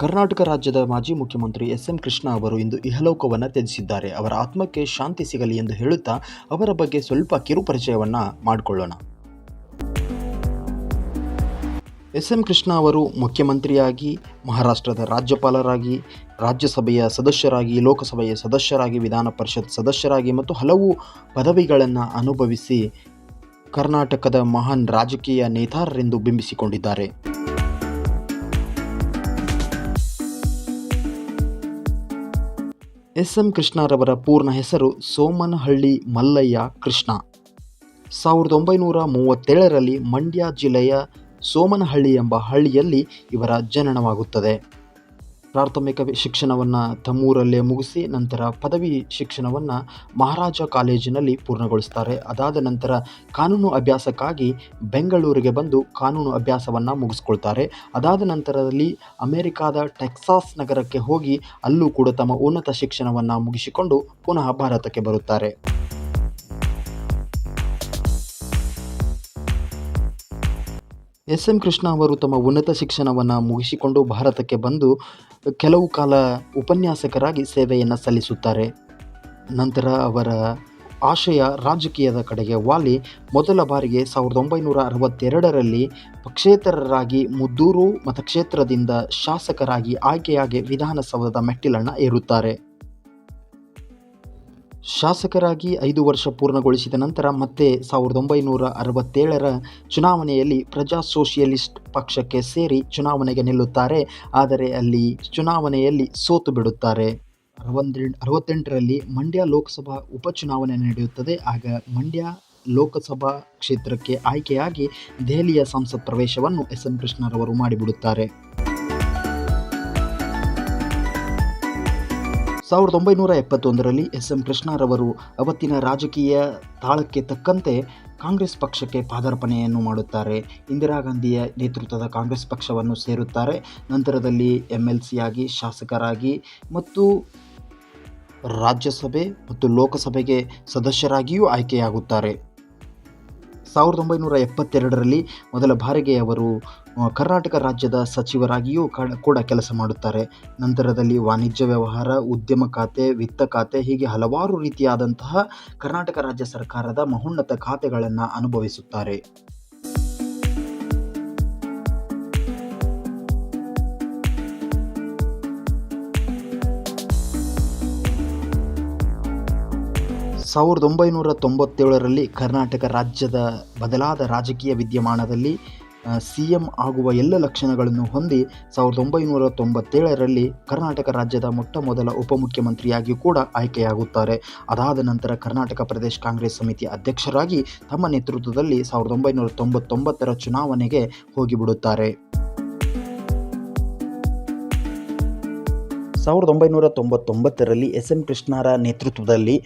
ಕರ್ನಾಟಕ ರಾಜ್ಯದ ಮಾಜಿ ಮುಖ್ಯಮಂತ್ರಿ ಎಸ್ ಎಂ ಕೃಷ್ಣ ಅವರು ಇಂದು ಇಹಲೋಕವನ್ನು ತ್ಯಜಿಸಿದ್ದಾರೆ. ಅವರ ಆತ್ಮಕ್ಕೆ ಶಾಂತಿ ಸಿಗಲಿ ಎಂದು ಹೇಳುತ್ತಾ ಅವರ ಬಗ್ಗೆ ಸ್ವಲ್ಪ ಕಿರುಪರಿಚಯವನ್ನು ಮಾಡಿಕೊಳ್ಳೋಣ. ಎಸ್ ಎಂ ಕೃಷ್ಣ ಅವರು ಮುಖ್ಯಮಂತ್ರಿಯಾಗಿ, ಮಹಾರಾಷ್ಟ್ರದ ರಾಜ್ಯಪಾಲರಾಗಿ, ರಾಜ್ಯಸಭೆಯ ಸದಸ್ಯರಾಗಿ, ಲೋಕಸಭೆಯ ಸದಸ್ಯರಾಗಿ, ವಿಧಾನ ಪರಿಷತ್ ಸದಸ್ಯರಾಗಿ ಮತ್ತು ಹಲವು ಪದವಿಗಳನ್ನು ಅನುಭವಿಸಿ ಕರ್ನಾಟಕದ ಮಹಾನ್ ರಾಜಕೀಯ ನೇತಾರರೆಂದು ಬಿಂಬಿಸಿಕೊಂಡಿದ್ದಾರೆ. ಎಸ್ ಎಂ ಕೃಷ್ಣರವರ ಪೂರ್ಣ ಹೆಸರು ಸೋಮನಹಳ್ಳಿ ಮಲ್ಲಯ್ಯ ಕೃಷ್ಣ. ಸಾವಿರದ ಒಂಬೈನೂರ ಮೂವತ್ತೇಳರಲ್ಲಿ ಮಂಡ್ಯ ಜಿಲ್ಲೆಯ ಸೋಮನಹಳ್ಳಿ ಎಂಬ ಹಳ್ಳಿಯಲ್ಲಿ ಇವರ ಜನನವಾಗುತ್ತದೆ. ಪ್ರಾಥಮಿಕ ಶಿಕ್ಷಣವನ್ನು ತಮ್ಮೂರಲ್ಲೇ ಮುಗಿಸಿ ನಂತರ ಪದವಿ ಶಿಕ್ಷಣವನ್ನು ಮಹಾರಾಜ ಕಾಲೇಜಿನಲ್ಲಿ ಪೂರ್ಣಗೊಳಿಸ್ತಾರೆ. ಅದಾದ ನಂತರ ಕಾನೂನು ಅಭ್ಯಾಸಕ್ಕಾಗಿ ಬೆಂಗಳೂರಿಗೆ ಬಂದು ಕಾನೂನು ಅಭ್ಯಾಸವನ್ನು ಮುಗಿಸ್ಕೊಳ್ತಾರೆ. ಅದಾದ ನಂತರದಲ್ಲಿ ಅಮೆರಿಕಾದ ಟೆಕ್ಸಾಸ್ ನಗರಕ್ಕೆ ಹೋಗಿ ಅಲ್ಲೂ ಕೂಡ ತಮ್ಮ ಉನ್ನತ ಶಿಕ್ಷಣವನ್ನು ಮುಗಿಸಿಕೊಂಡು ಪುನಃ ಭಾರತಕ್ಕೆ ಬರುತ್ತಾರೆ. ಎಸ್ ಎಂ ಕೃಷ್ಣ ಅವರು ತಮ್ಮ ಉನ್ನತ ಶಿಕ್ಷಣವನ್ನು ಮುಗಿಸಿಕೊಂಡು ಭಾರತಕ್ಕೆ ಬಂದು ಕೆಲವು ಕಾಲ ಉಪನ್ಯಾಸಕರಾಗಿ ಸೇವೆಯನ್ನು ಸಲ್ಲಿಸುತ್ತಾರೆ. ನಂತರ ಅವರ ಆಶಯ ರಾಜಕೀಯದ ಕಡೆಗೆ ವಾಲಿ ಮೊದಲ ಬಾರಿಗೆ ಸಾವಿರದ ಒಂಬೈನೂರ ಅರವತ್ತೆರಡರಲ್ಲಿ ಪಕ್ಷೇತರರಾಗಿ ಮುದ್ದೂರು ಮತಕ್ಷೇತ್ರದಿಂದ ಶಾಸಕರಾಗಿ ಆಯ್ಕೆಯಾಗಿ ವಿಧಾನಸೌಧದ ಮೆಟ್ಟಿಲನ್ನು ಏರುತ್ತಾರೆ. ಶಾಸಕರಾಗಿ ಐದು ವರ್ಷ ಪೂರ್ಣಗೊಳಿಸಿದ ನಂತರ ಮತ್ತೆ ಸಾವಿರದ ಒಂಬೈನೂರ ಅರವತ್ತೇಳರ ಚುನಾವಣೆಯಲ್ಲಿ ಪ್ರಜಾ ಸೋಷಿಯಲಿಸ್ಟ್ ಪಕ್ಷಕ್ಕೆ ಸೇರಿ ಚುನಾವಣೆಗೆ ನಿಲ್ಲುತ್ತಾರೆ. ಆದರೆ ಅಲ್ಲಿ ಚುನಾವಣೆಯಲ್ಲಿ ಸೋತು ಬಿಡುತ್ತಾರೆ. ಅರವತ್ತೆಂಟು, ಅರವತ್ತೆಂಟರಲ್ಲಿ ಮಂಡ್ಯ ಲೋಕಸಭಾ ಉಪಚುನಾವಣೆ ನಡೆಯುತ್ತದೆ. ಆಗ ಮಂಡ್ಯ ಲೋಕಸಭಾ ಕ್ಷೇತ್ರಕ್ಕೆ ಆಯ್ಕೆಯಾಗಿ ದೆಹಲಿಯ ಸಂಸತ್ ಪ್ರವೇಶವನ್ನು ಎಸ್ ಎಂ ಕೃಷ್ಣರವರು ಮಾಡಿಬಿಡುತ್ತಾರೆ. ಸಾವಿರದ ಒಂಬೈನೂರ ಎಪ್ಪತ್ತೊಂದರಲ್ಲಿ ಎಸ್ ಎಂ ಕೃಷ್ಣರವರು ಅವತ್ತಿನ ರಾಜಕೀಯ ತಾಳಕ್ಕೆ ತಕ್ಕಂತೆ ಕಾಂಗ್ರೆಸ್ ಪಕ್ಷಕ್ಕೆ ಪಾದಾರ್ಪಣೆಯನ್ನು ಮಾಡುತ್ತಾರೆ. ಇಂದಿರಾ ಗಾಂಧಿಯ ನೇತೃತ್ವದ ಕಾಂಗ್ರೆಸ್ ಪಕ್ಷವನ್ನು ಸೇರುತ್ತಾರೆ. ನಂತರದಲ್ಲಿ ಎಂ ಎಲ್ ಶಾಸಕರಾಗಿ ಮತ್ತು ರಾಜ್ಯಸಭೆ ಮತ್ತು ಲೋಕಸಭೆಗೆ ಸದಸ್ಯರಾಗಿಯೂ ಆಯ್ಕೆಯಾಗುತ್ತಾರೆ. ಸಾವಿರದ ಒಂಬೈನೂರ ಎಪ್ಪತ್ತೆರಡರಲ್ಲಿ ಮೊದಲ ಬಾರಿಗೆ ಅವರು ಕರ್ನಾಟಕ ರಾಜ್ಯದ ಸಚಿವರಾಗಿಯೂ ಕೂಡ ಕೆಲಸ ಮಾಡುತ್ತಾರೆ. ನಂತರದಲ್ಲಿ ವಾಣಿಜ್ಯ ವ್ಯವಹಾರ, ಉದ್ಯಮ ಖಾತೆ, ವಿತ್ತ ಖಾತೆ ಹೀಗೆ ಹಲವಾರು ರೀತಿಯಾದಂತಹ ಕರ್ನಾಟಕ ರಾಜ್ಯ ಸರ್ಕಾರದ ಮಹೋನ್ನತ ಖಾತೆಗಳನ್ನು ಅನುಭವಿಸುತ್ತಾರೆ. ಸಾವಿರದ ಒಂಬೈನೂರ ತೊಂಬತ್ತೇಳರಲ್ಲಿ ಕರ್ನಾಟಕ ರಾಜ್ಯದ ಬದಲಾದ ರಾಜಕೀಯ ವಿದ್ಯಮಾನದಲ್ಲಿ ಸಿ ಎಂ ಆಗುವ ಎಲ್ಲ ಲಕ್ಷಣಗಳನ್ನು ಹೊಂದಿ ಸಾವಿರದ ಒಂಬೈನೂರ ತೊಂಬತ್ತೇಳರಲ್ಲಿ ಕರ್ನಾಟಕ ರಾಜ್ಯದ ಮೊಟ್ಟ ಮೊದಲ ಉಪಮುಖ್ಯಮಂತ್ರಿಯಾಗಿಯೂ ಕೂಡ ಆಯ್ಕೆಯಾಗುತ್ತಾರೆ. ಅದಾದ ನಂತರ ಕರ್ನಾಟಕ ಪ್ರದೇಶ ಕಾಂಗ್ರೆಸ್ ಸಮಿತಿ ಅಧ್ಯಕ್ಷರಾಗಿ ತಮ್ಮ ನೇತೃತ್ವದಲ್ಲಿ ಸಾವಿರದ ಒಂಬೈನೂರ ತೊಂಬತ್ತೊಂಬತ್ತರ ಚುನಾವಣೆಗೆ ಹೋಗಿಬಿಡುತ್ತಾರೆ. ಸಾವಿರದ ಒಂಬೈನೂರ ತೊಂಬತ್ತೊಂಬತ್ತರಲ್ಲಿ ಎಸ್ ಎಂ ಕೃಷ್ಣರ ನೇತೃತ್ವದಲ್ಲಿ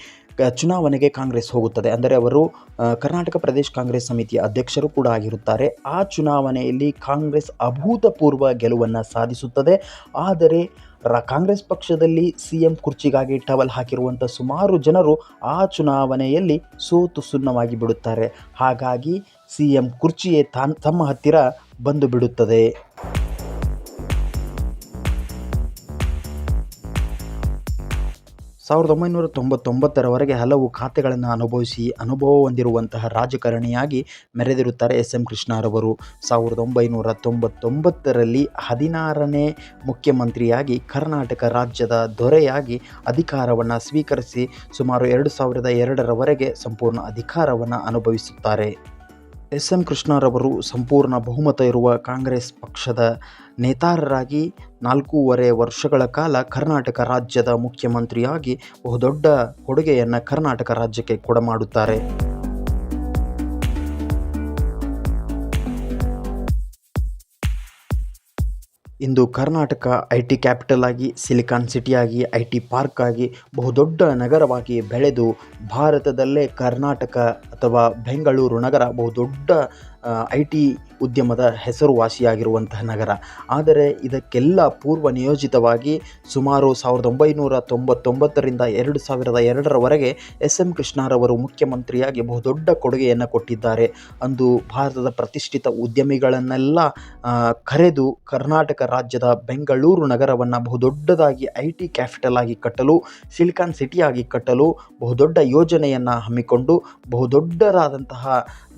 ಚುನಾವಣೆಗೆ ಕಾಂಗ್ರೆಸ್ ಹೋಗುತ್ತದೆ. ಅಂದರೆ ಅವರು ಕರ್ನಾಟಕ ಪ್ರದೇಶ ಕಾಂಗ್ರೆಸ್ ಸಮಿತಿಯ ಅಧ್ಯಕ್ಷರು ಕೂಡ ಆಗಿರುತ್ತಾರೆ. ಆ ಚುನಾವಣೆಯಲ್ಲಿ ಕಾಂಗ್ರೆಸ್ ಅಭೂತಪೂರ್ವ ಗೆಲುವನ್ನು ಸಾಧಿಸುತ್ತದೆ. ಆದರೆ, ರ, ಕಾಂಗ್ರೆಸ್ ಪಕ್ಷದಲ್ಲಿ ಸಿ ಎಂ ಕುರ್ಚಿಗಾಗಿ ಟವಲ್ ಹಾಕಿರುವಂಥ ಸುಮಾರು ಜನರು ಆ ಚುನಾವಣೆಯಲ್ಲಿ ಸೋತು ಸುನ್ನವಾಗಿ ಬಿಡುತ್ತಾರೆ. ಹಾಗಾಗಿ ಸಿ ಎಂ ಕುರ್ಚಿಯೇ ತಾನ್, ತಮ್ಮ ಹತ್ತಿರ ಬಂದು ಬಿಡುತ್ತದೆ. ಸಾವಿರದ ಒಂಬೈನೂರ ತೊಂಬತ್ತೊಂಬತ್ತರವರೆಗೆ ಹಲವು ಖಾತೆಗಳನ್ನು ಅನುಭವಿಸಿ ಅನುಭವ ಹೊಂದಿರುವಂತಹ ರಾಜಕಾರಣಿಯಾಗಿ ಮೆರೆದಿರುತ್ತಾರೆ ಎಸ್ ಎಂ ಕೃಷ್ಣರವರು ಸಾವಿರದ ಒಂಬೈನೂರ ತೊಂಬತ್ತೊಂಬತ್ತರಲ್ಲಿ ಹದಿನಾರನೇ ಮುಖ್ಯಮಂತ್ರಿಯಾಗಿ ಕರ್ನಾಟಕ ರಾಜ್ಯದ ದೊರೆಯಾಗಿ ಅಧಿಕಾರವನ್ನು ಸ್ವೀಕರಿಸಿ ಸುಮಾರು ಎರಡು ಸಾವಿರದ ಎರಡರವರೆಗೆ ಸಂಪೂರ್ಣ ಅಧಿಕಾರವನ್ನು ಅನುಭವಿಸುತ್ತಾರೆ. ಎಸ್ ಎಂ ಕೃಷ್ಣರವರು ಸಂಪೂರ್ಣ ಬಹುಮತ ಇರುವ ಕಾಂಗ್ರೆಸ್ ಪಕ್ಷದ ನೇತಾರರಾಗಿ ನಾಲ್ಕೂವರೆ ವರ್ಷಗಳ ಕಾಲ ಕರ್ನಾಟಕ ರಾಜ್ಯದ ಮುಖ್ಯಮಂತ್ರಿಯಾಗಿ ಬಹುದೊಡ್ಡ ಕೊಡುಗೆಯನ್ನು ಕರ್ನಾಟಕ ರಾಜ್ಯಕ್ಕೆ ಕೊಡಮಾಡುತ್ತಾರೆ. ಇಂದು ಕರ್ನಾಟಕ ಐ ಟಿ ಕ್ಯಾಪಿಟಲ್ ಆಗಿ, ಸಿಲಿಕಾನ್ ಸಿಟಿಯಾಗಿ ಐ ಟಿ ಪಾರ್ಕ್ ಆಗಿ, ಬಹುದೊಡ್ಡ ನಗರವಾಗಿ ಬೆಳೆದು ಭಾರತದಲ್ಲೇ ಕರ್ನಾಟಕ ಅಥವಾ ಬೆಂಗಳೂರು ನಗರ ಬಹುದೊಡ್ಡ ಐ ಟಿ ಉದ್ಯಮದ ಹೆಸರುವಾಸಿಯಾಗಿರುವಂತಹ ನಗರ. ಆದರೆ ಇದಕ್ಕೆಲ್ಲ ಪೂರ್ವ ನಿಯೋಜಿತವಾಗಿ ಸುಮಾರು ಸಾವಿರದ ಒಂಬೈನೂರ ತೊಂಬತ್ತೊಂಬತ್ತರಿಂದ ಎರಡು ಸಾವಿರದ ಎರಡರವರೆಗೆ ಎಸ್ ಎಂ ಕೃಷ್ಣರವರು ಮುಖ್ಯಮಂತ್ರಿಯಾಗಿ ಬಹುದೊಡ್ಡ ಕೊಡುಗೆಯನ್ನು ಕೊಟ್ಟಿದ್ದಾರೆ. ಅಂದು ಭಾರತದ ಪ್ರತಿಷ್ಠಿತ ಉದ್ಯಮಿಗಳನ್ನೆಲ್ಲ ಕರೆದು ಕರ್ನಾಟಕ ರಾಜ್ಯದ ಬೆಂಗಳೂರು ನಗರವನ್ನು ಬಹುದೊಡ್ಡದಾಗಿ ಐ ಟಿ ಕ್ಯಾಪಿಟಲ್ ಆಗಿ ಕಟ್ಟಲು, ಸಿಲಿಕಾನ್ ಸಿಟಿಯಾಗಿ ಕಟ್ಟಲು ಬಹುದೊಡ್ಡ ಯೋಜನೆಯನ್ನು ಹಮ್ಮಿಕೊಂಡು ಬಹುದೊಡ್ಡದಾದಂತಹ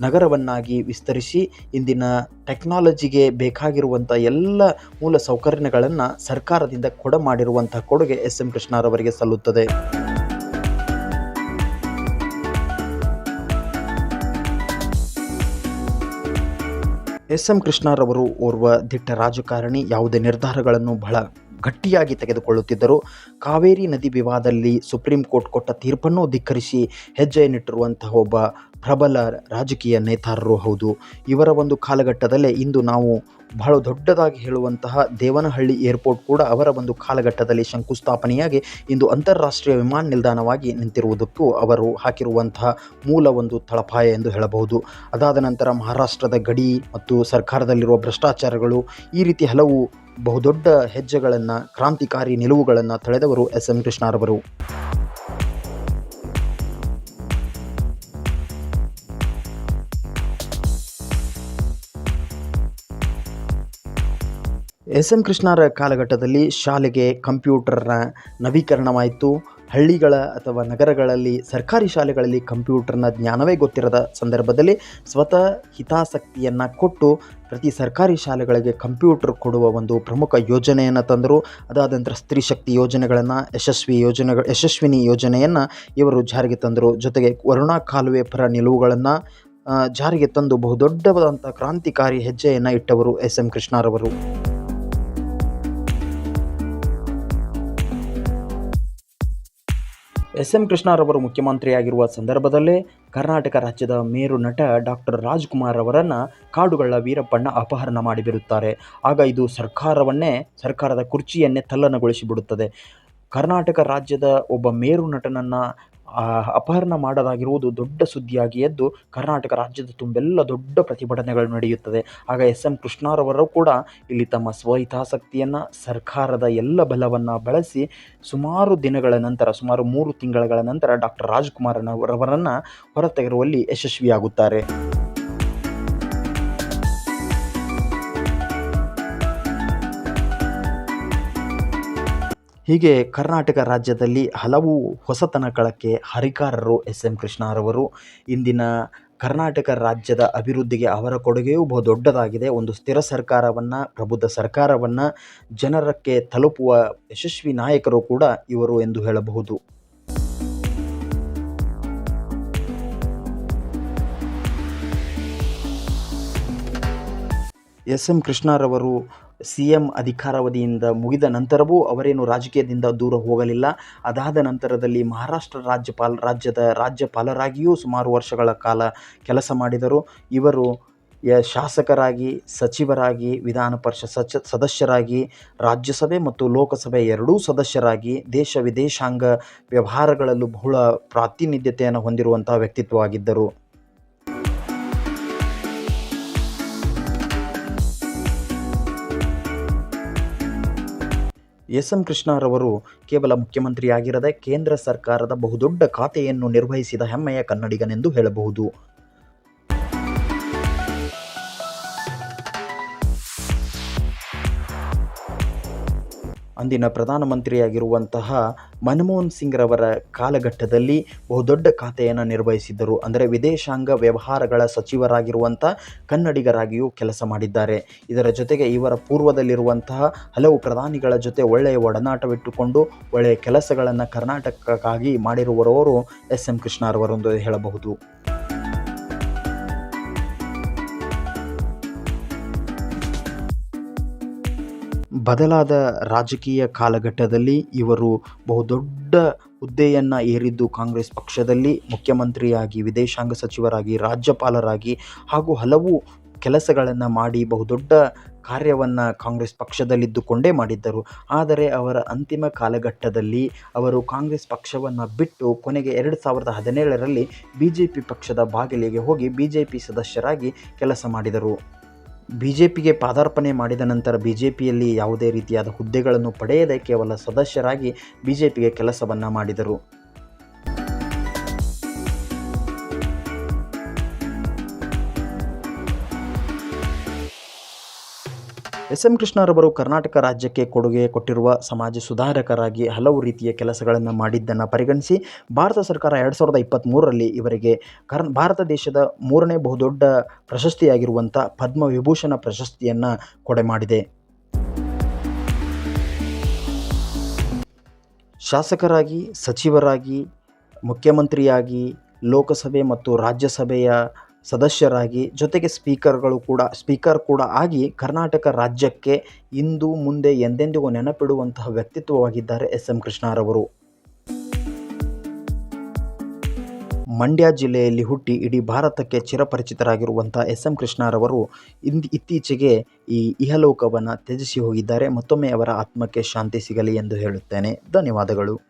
ನಗರವನ್ನಾಗಿ ವಿಸ್ತರಿಸಿ ಇಂದಿನ ಟೆಕ್ನಾಲಜಿಗೆ ಬೇಕಾಗಿರುವಂಥ ಎಲ್ಲ ಮೂಲ ಸೌಕರ್ಯಗಳನ್ನು ಸರ್ಕಾರದಿಂದ ಕೊಡ ಮಾಡಿರುವಂಥ ಕೊಡುಗೆ ಎಸ್ ಎಂ ಕೃಷ್ಣರವರಿಗೆ ಸಲ್ಲುತ್ತದೆ. ಎಸ್ ಎಂ ಕೃಷ್ಣರವರು ಓರ್ವ ದಿಟ್ಟ ರಾಜಕಾರಣಿ, ಯಾವುದೇ ನಿರ್ಧಾರಗಳನ್ನು ಬಹಳ ಗಟ್ಟಿಯಾಗಿ ತೆಗೆದುಕೊಳ್ಳುತ್ತಿದ್ದರು. ಕಾವೇರಿ ನದಿ ವಿವಾದದಲ್ಲಿ ಸುಪ್ರೀಂ ಕೋರ್ಟ್ ಕೊಟ್ಟ ತೀರ್ಪನ್ನು ಧಿಕ್ಕರಿಸಿ ಹೆಜ್ಜೆಯನ್ನಿಟ್ಟಿರುವಂತಹ ಒಬ್ಬ ಪ್ರಬಲ ರಾಜಕೀಯ ನೇತಾರರು ಹೌದು. ಇವರ ಒಂದು ಕಾಲಘಟ್ಟದಲ್ಲೇ ಇಂದು ನಾವು ಬಹಳ ದೊಡ್ಡದಾಗಿ ಹೇಳುವಂತಹ ದೇವನಹಳ್ಳಿ ಏರ್ಪೋರ್ಟ್ ಕೂಡ ಅವರ ಒಂದು ಕಾಲಘಟ್ಟದಲ್ಲಿ ಶಂಕುಸ್ಥಾಪನೆಯಾಗಿ ಇಂದು ಅಂತಾರಾಷ್ಟ್ರೀಯ ವಿಮಾನ ನಿಲ್ದಾಣವಾಗಿ ನಿಂತಿರುವುದಕ್ಕೂ ಅವರು ಹಾಕಿರುವಂತಹ ಮೂಲ ಒಂದು ತಳಪಾಯ ಎಂದು ಹೇಳಬಹುದು. ಅದಾದ ನಂತರ ಮಹಾರಾಷ್ಟ್ರದ ಗಡಿ ಮತ್ತು ಸರ್ಕಾರದಲ್ಲಿರುವ ಭ್ರಷ್ಟಾಚಾರಗಳು ಈ ರೀತಿ ಹಲವು ಬಹುದೊಡ್ಡ ಹೆಜ್ಜೆಗಳನ್ನು, ಕ್ರಾಂತಿಕಾರಿ ನಿಲುವುಗಳನ್ನು ತಳೆದವರು ಎಸ್ ಎಂ ಕೃಷ್ಣರವರು. ಎಸ್ ಎಂ ಕೃಷ್ಣರ ಕಾಲಘಟ್ಟದಲ್ಲಿ ಶಾಲೆಗೆ ಕಂಪ್ಯೂಟರ್ನ ನವೀಕರಣವಾಯಿತು. ಹಳ್ಳಿಗಳ ಅಥವಾ ನಗರಗಳಲ್ಲಿ, ಸರ್ಕಾರಿ ಶಾಲೆಗಳಲ್ಲಿ ಕಂಪ್ಯೂಟರ್ನ ಜ್ಞಾನವೇ ಗೊತ್ತಿರದ ಸಂದರ್ಭದಲ್ಲಿ ಸ್ವತಃ ಹಿತಾಸಕ್ತಿಯನ್ನು ಕೊಟ್ಟು ಪ್ರತಿ ಸರ್ಕಾರಿ ಶಾಲೆಗಳಿಗೆ ಕಂಪ್ಯೂಟರ್ ಕೊಡುವ ಒಂದು ಪ್ರಮುಖ ಯೋಜನೆಯನ್ನು ತಂದರು. ಅದಾದ ನಂತರ ಸ್ತ್ರೀ ಶಕ್ತಿ ಯೋಜನೆಗಳನ್ನು, ಯಶಸ್ವಿ ಯೋಜನೆಗಳು ಯಶಸ್ವಿನಿ ಯೋಜನೆಯನ್ನು ಇವರು ಜಾರಿಗೆ ತಂದರು. ಜೊತೆಗೆ ವರುಣಾ ಕಾಲುವೆ ಪರ ನಿಲುವುಗಳನ್ನು ಜಾರಿಗೆ ತಂದು ಬಹುದೊಡ್ಡವಾದಂಥ ಕ್ರಾಂತಿಕಾರಿ ಹೆಜ್ಜೆಯನ್ನು ಇಟ್ಟವರು ಎಸ್ ಎಂ ಕೃಷ್ಣರವರು. ಎಸ್ ಎಂ ಕೃಷ್ಣರವರು ಮುಖ್ಯಮಂತ್ರಿಯಾಗಿರುವ ಸಂದರ್ಭದಲ್ಲೇ ಕರ್ನಾಟಕ ರಾಜ್ಯದ ಮೇರು ನಟ ಡಾಕ್ಟರ್ ರಾಜ್ಕುಮಾರ್ ಅವರನ್ನು ಕಾಡುಗಳ ವೀರಪ್ಪಣ್ಣ ಅಪಹರಣ ಮಾಡಿಬಿರುತ್ತಾರೆ ಆಗ ಇದು ಸರ್ಕಾರವನ್ನೇ, ಸರ್ಕಾರದ ಕುರ್ಚಿಯನ್ನೇ ತಲ್ಲಣಗೊಳಿಸಿಬಿಡುತ್ತದೆ ಕರ್ನಾಟಕ ರಾಜ್ಯದ ಒಬ್ಬ ಮೇರು ನಟನನ್ನು ಅಪಹರಣ ಮಾಡಲಾಗಿರುವುದು ದೊಡ್ಡ ಸುದ್ದಿಯಾಗಿ ಎದ್ದು ಕರ್ನಾಟಕ ರಾಜ್ಯದ ತುಂಬೆಲ್ಲ ದೊಡ್ಡ ಪ್ರತಿಭಟನೆಗಳು ನಡೆಯುತ್ತದೆ. ಆಗ ಎಸ್ ಎಂ ಕೃಷ್ಣರವರು ಕೂಡ ಇಲ್ಲಿ ತಮ್ಮ ಸ್ವಹಿತಾಸಕ್ತಿಯನ್ನು ಸರ್ಕಾರದ ಎಲ್ಲ ಬಲವನ್ನು ಬಳಸಿ ಸುಮಾರು ದಿನಗಳ ನಂತರ, ಸುಮಾರು ಮೂರು ತಿಂಗಳ ನಂತರ ಡಾಕ್ಟರ್ ರಾಜ್ಕುಮಾರನವರನ್ನು ಹೊರತೆಗೆರುವಲ್ಲಿ ಯಶಸ್ವಿಯಾಗುತ್ತಾರೆ. ಹೀಗೆ ಕರ್ನಾಟಕ ರಾಜ್ಯದಲ್ಲಿ ಹಲವು ಹೊಸತನ ಕಳಕ್ಕೆ ಹರಿಕಾರರು ಎಸ್ ಎಂ ಕೃಷ್ಣರವರು. ಇಂದಿನ ಕರ್ನಾಟಕ ರಾಜ್ಯದ ಅಭಿವೃದ್ಧಿಗೆ ಅವರ ಕೊಡುಗೆಯೂ ಬಹು ದೊಡ್ಡದಾಗಿದೆ. ಒಂದು ಸ್ಥಿರ ಸರ್ಕಾರವನ್ನು, ಪ್ರಬುದ್ಧ ಸರ್ಕಾರವನ್ನು, ಜನರಕ್ಕೆ ತಲುಪುವ ಯಶಸ್ವಿ ನಾಯಕರು ಕೂಡ ಇವರು ಎಂದು ಹೇಳಬಹುದು. ಎಸ್ ಎಂ ಕೃಷ್ಣರವರು ಸಿ ಎಂ ಅಧಿಕಾರಾವಧಿಯಿಂದ ಮುಗಿದ ನಂತರವೂ ಅವರೇನು ರಾಜಕೀಯದಿಂದ ದೂರ ಹೋಗಲಿಲ್ಲ. ಅದಾದ ನಂತರದಲ್ಲಿ ಮಹಾರಾಷ್ಟ್ರ ರಾಜ್ಯಪಾಲ, ರಾಜ್ಯದ ರಾಜ್ಯಪಾಲರಾಗಿಯೂ ಸುಮಾರು ವರ್ಷಗಳ ಕಾಲ ಕೆಲಸ ಮಾಡಿದರು. ಇವರು ಶಾಸಕರಾಗಿ, ಸಚಿವರಾಗಿ, ವಿಧಾನ ಪರಿಷತ್ ಸಚ, ಸದಸ್ಯರಾಗಿ, ರಾಜ್ಯಸಭೆ ಮತ್ತು ಲೋಕಸಭೆ ಎರಡೂ ಸದಸ್ಯರಾಗಿ, ದೇಶ ವಿದೇಶಾಂಗ ವ್ಯವಹಾರಗಳಲ್ಲೂ ಬಹಳ ಪ್ರಾತಿನಿಧ್ಯತೆಯನ್ನು ಹೊಂದಿರುವಂತಹ ವ್ಯಕ್ತಿತ್ವವಾಗಿದ್ದರು. ಎಸ್ ಎಂ ಕೃಷ್ಣರವರು ಕೇವಲ ಮುಖ್ಯಮಂತ್ರಿಯಾಗಿರದೆ ಕೇಂದ್ರ ಸರ್ಕಾರದ ಬಹುದೊಡ್ಡ ಖಾತೆಯನ್ನು ನಿರ್ವಹಿಸಿದ ಹೆಮ್ಮೆಯ ಕನ್ನಡಿಗನೆಂದು ಹೇಳಬಹುದು. ಅಂದಿನ ಪ್ರಧಾನಮಂತ್ರಿಯಾಗಿರುವಂತಹ ಮನಮೋಹನ್ ಸಿಂಗ್ರವರ ಕಾಲಘಟ್ಟದಲ್ಲಿ ಬಹುದೊಡ್ಡ ಖಾತೆಯನ್ನು ನಿರ್ವಹಿಸಿದ್ದರು. ಅಂದರೆ ವಿದೇಶಾಂಗ ವ್ಯವಹಾರಗಳ ಸಚಿವರಾಗಿರುವಂಥ ಕನ್ನಡಿಗರಾಗಿಯೂ ಕೆಲಸ ಮಾಡಿದ್ದಾರೆ. ಇದರ ಜೊತೆಗೆ ಇವರ ಪೂರ್ವದಲ್ಲಿರುವಂತಹ ಹಲವು ಪ್ರಧಾನಿಗಳ ಜೊತೆ ಒಳ್ಳೆಯ ಒಡನಾಟವಿಟ್ಟುಕೊಂಡು ಒಳ್ಳೆಯ ಕೆಲಸಗಳನ್ನು ಕರ್ನಾಟಕಕ್ಕಾಗಿ ಮಾಡಿರುವವರು ಎಸ್ ಎಂ ಕೃಷ್ಣರವರೆಂದು ಹೇಳಬಹುದು. ಬದಲಾದ ರಾಜಕೀಯ ಕಾಲಘಟ್ಟದಲ್ಲಿ ಇವರು ಬಹುದೊಡ್ಡ ಹುದ್ದೆಯನ್ನು ಏರಿದ್ದು ಕಾಂಗ್ರೆಸ್ ಪಕ್ಷದಲ್ಲಿ ಮುಖ್ಯಮಂತ್ರಿಯಾಗಿ, ವಿದೇಶಾಂಗ ಸಚಿವರಾಗಿ, ರಾಜ್ಯಪಾಲರಾಗಿ ಹಾಗೂ ಹಲವು ಕೆಲಸಗಳನ್ನು ಮಾಡಿ ಬಹುದೊಡ್ಡ ಕಾರ್ಯವನ್ನು ಕಾಂಗ್ರೆಸ್ ಪಕ್ಷದಲ್ಲಿದ್ದುಕೊಂಡೇ ಮಾಡಿದ್ದರು. ಆದರೆ ಅವರ ಅಂತಿಮ ಕಾಲಘಟ್ಟದಲ್ಲಿ ಅವರು ಕಾಂಗ್ರೆಸ್ ಪಕ್ಷವನ್ನು ಬಿಟ್ಟು ಕೊನೆಗೆ ಎರಡು ಸಾವಿರದ ಹದಿನೇಳರಲ್ಲಿ ಬಿ ಜೆ ಪಿ ಪಕ್ಷದ ಬಾಗಿಲಿಗೆ ಹೋಗಿ ಬಿ ಜೆ ಪಿ ಸದಸ್ಯರಾಗಿ ಕೆಲಸ ಮಾಡಿದರು. ಬಿ ಜೆ ಪಿಗೆ ಪಾದಾರ್ಪಣೆ ಮಾಡಿದ ನಂತರ ಬಿ ಜೆ ಪಿಯಲ್ಲಿ ಯಾವುದೇ ರೀತಿಯಾದ ಹುದ್ದೆಗಳನ್ನು ಪಡೆಯದೆ ಕೇವಲ ಸದಸ್ಯರಾಗಿ ಬಿ ಜೆ ಪಿಗೆ ಕೆಲಸವನ್ನು ಮಾಡಿದರು. ಎಸ್ ಎಂ ಕೃಷ್ಣರವರು ಕರ್ನಾಟಕ ರಾಜ್ಯಕ್ಕೆ ಕೊಡುಗೆ ಕೊಟ್ಟಿರುವ ಸಮಾಜ ಸುಧಾರಕರಾಗಿ ಹಲವು ರೀತಿಯ ಕೆಲಸಗಳನ್ನು ಮಾಡಿದ್ದನ್ನು ಪರಿಗಣಿಸಿ ಭಾರತ ಸರ್ಕಾರ ಎರಡು ಸಾವಿರದ ಇಪ್ಪತ್ತ್ಮೂರರಲ್ಲಿ ಇವರಿಗೆ ಕರ್, ಭಾರತ ದೇಶದ ಮೂರನೇ ಬಹುದೊಡ್ಡ ಪ್ರಶಸ್ತಿಯಾಗಿರುವಂಥ ಪದ್ಮವಿಭೂಷಣ ಪ್ರಶಸ್ತಿಯನ್ನು ಕೊಡೆ ಮಾಡಿದೆ. ಶಾಸಕರಾಗಿ, ಸಚಿವರಾಗಿ, ಮುಖ್ಯಮಂತ್ರಿಯಾಗಿ, ಲೋಕಸಭೆ ಮತ್ತು ರಾಜ್ಯಸಭೆಯ ಸದಸ್ಯರಾಗಿ, ಜೊತೆಗೆ ಸ್ಪೀಕರ್ಗಳು ಕೂಡ, ಸ್ಪೀಕರ್ ಕೂಡ ಆಗಿ ಕರ್ನಾಟಕ ರಾಜ್ಯಕ್ಕೆ ಇಂದು ಮುಂದೆ ಎಂದೆಂದಿಗೂ ನೆನಪಿಡುವಂತಹ ವ್ಯಕ್ತಿತ್ವವಾಗಿದ್ದಾರೆ ಎಸ್ ಎಂ ಕೃಷ್ಣರವರು. ಮಂಡ್ಯ ಜಿಲ್ಲೆಯಲ್ಲಿ ಹುಟ್ಟಿ ಇಡೀ ಭಾರತಕ್ಕೆ ಚಿರಪರಿಚಿತರಾಗಿರುವಂಥ ಎಸ್ ಎಂ ಕೃಷ್ಣರವರು ಇಂದು ಇತ್ತೀಚೆಗೆ ಈ ಇಹಲೋಕವನ್ನು ತ್ಯಜಿಸಿ ಹೋಗಿದ್ದಾರೆ. ಮತ್ತೊಮ್ಮೆ ಅವರ ಆತ್ಮಕ್ಕೆ ಶಾಂತಿ ಸಿಗಲಿ ಎಂದು ಹೇಳುತ್ತೇನೆ. ಧನ್ಯವಾದಗಳು.